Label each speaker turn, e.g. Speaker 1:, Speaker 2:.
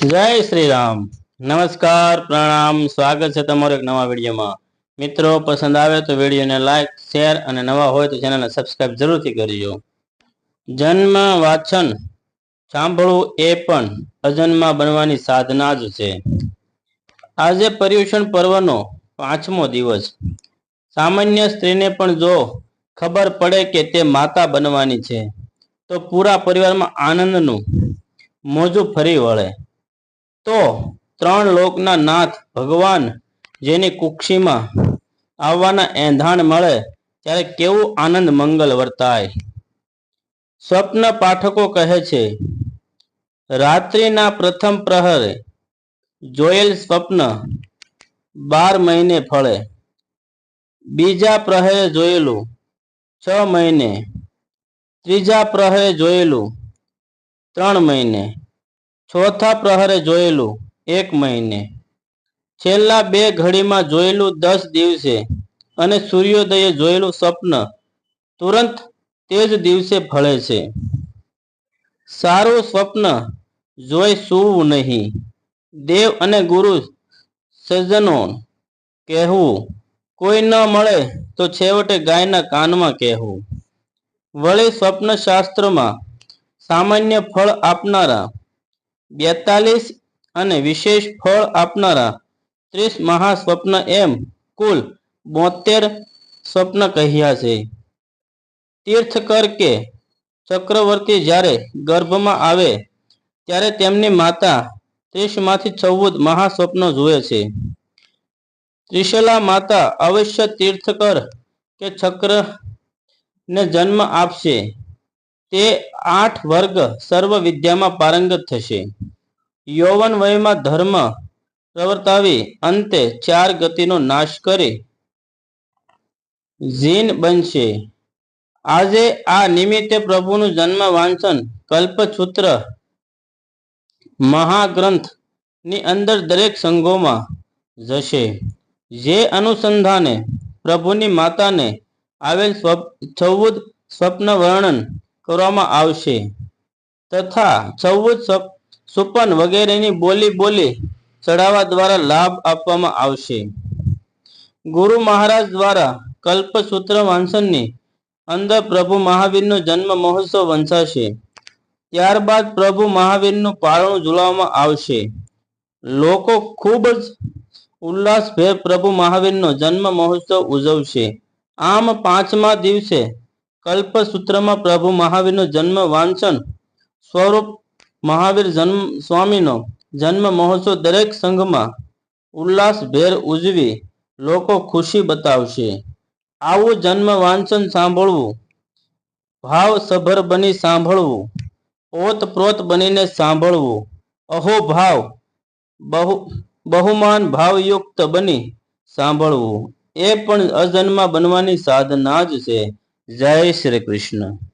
Speaker 1: જય શ્રી રામ નમસ્કાર, પ્રણામ. સ્વાગત છે તમારો એક નવા વિડીયોમાં. મિત્રો, પસંદ આવે તો વિડીયોને લાઈક, શેર અને નવા હોય તો ચેનલને સબસ્ક્રાઇબ જરૂરથી કરજો. જન્મ વાંચન. સાંભળવું એ પણ અજન્મા બનવાની સાધના જ છે. આજે પર્યુષણ પર્વનો પાંચમો દિવસ. સામાન્ય સ્ત્રીને પણ જો ખબર પડે કે તે માતા બનવાની છે, તો પૂરા પરિવારમાં આનંદનું મોજું ફરી વળે. તો ત્રણ લોકના નાથ ભગવાન જેની કુક્ષીમાં આવવાના એંધાણ મળે, ત્યારે કેવું આનંદ મંગલ વર્તાય? સ્વપ્ન પાઠકો કહે છે, રાત્રિના પ્રથમ પ્રહરે જોયેલ સ્વપ્ન બાર મહિને ફળે. બીજા પ્રહરે જોયેલું છ મહિને. ત્રીજા પ્રહરે જોયેલું ત્રણ મહિને. ચોથા પ્રહરે જોયેલું, એક મહિને. છેલ્લા બે ઘડીમાં જોયેલું દસ દિવસે અને સૂર્યોદયે જોયેલું સ્વપ્ન તુરંત તે જ દિવસે ફળે છે. સારું સ્વપ્ન જોઈ સૂવું નહીં. દેવ અને ગુરુ સજ્જનો કહેવું, કોઈ ન મળે તો છેવટે ગાયના કાનમાં કહેવું. વળી સ્વપ્ન શાસ્ત્રમાં સામાન્ય ફળ આપનારા બેતાલીસ અને વિશેષ ફળ આપનારા ત્રીસ મહાસ્વપ્ન એમ કુલ બોતેર સ્વપ્ન કહ્યા છે. તીર્થકર કે ચક્રવર્તી જ્યારે ગર્ભમાં આવે ત્યારે તેમની માતા ત્રીસમાંથી ચૌદ મહાસ્વપ્ન જુએ છે. ત્રિશલા માતા અવશ્ય તીર્થકર કે ચક્ર ને જન્મ આપશે. તે આઠ વર્ગ સર્વ વિદ્યામાં પારંગત થશે. યૌવન વયમાં ધર્મ પ્રવર્તાવી અંતે ચાર ગતિનો નાશ કરી. જીન બનશે. આજે આ નિમિત્તે પ્રભુનું જન્મ વાંચન કલ્પસૂત્ર મહાગ્રંથની અંદર દરેક સંઘોમાં જશે. જે અનુસંધાને પ્રભુની માતાને આવેલ ચૌદ સ્વપ્ન વર્ણન કરવામાં આવશે. તથા ચૌદ સુપન વગેરેની બોલી બોલી ચડાવવા દ્વારા લાભ આપવામાં આવશે. ગુરુ મહારાજ દ્વારા કલ્પસૂત્ર વાંચનની અંદર પ્રભુ મહાવીરનો જન્મ મહોત્સવ વંચાશે ત્યારબાદ પ્રભુ મહાવીરનું પારણું ઝુલાવવામાં આવશે. લોકો ખૂબ જ ઉલ્લાસભેર પ્રભુ મહાવીરનો જન્મ મહોત્સવ ઉજવશે. આમ પાંચમા દિવસે કલ્પસૂત્રમાં પ્રભુ મહાવીરનો જન્મ વાંચન સ્વરૂપ મહાવીર જન્મ સ્વામીનો જન્મ મહોત્સવ દરેક સંઘમાં ઉલ્લાસભેર ઉજવી લોકો ખુશી બતાવશે. આવું જન્મ વાંચન સાંભળવું ભાવ સભર બની સાંભળવું, ઓતપ્રોત બનીને સાંભળવું, અહો ભાવ, બહુ, બહુમાન ભાવયુક્ત બની સાંભળવું. એ પણ અજન્મા બનવાની સાધના જ છે. જય શ્રી કૃષ્ણ.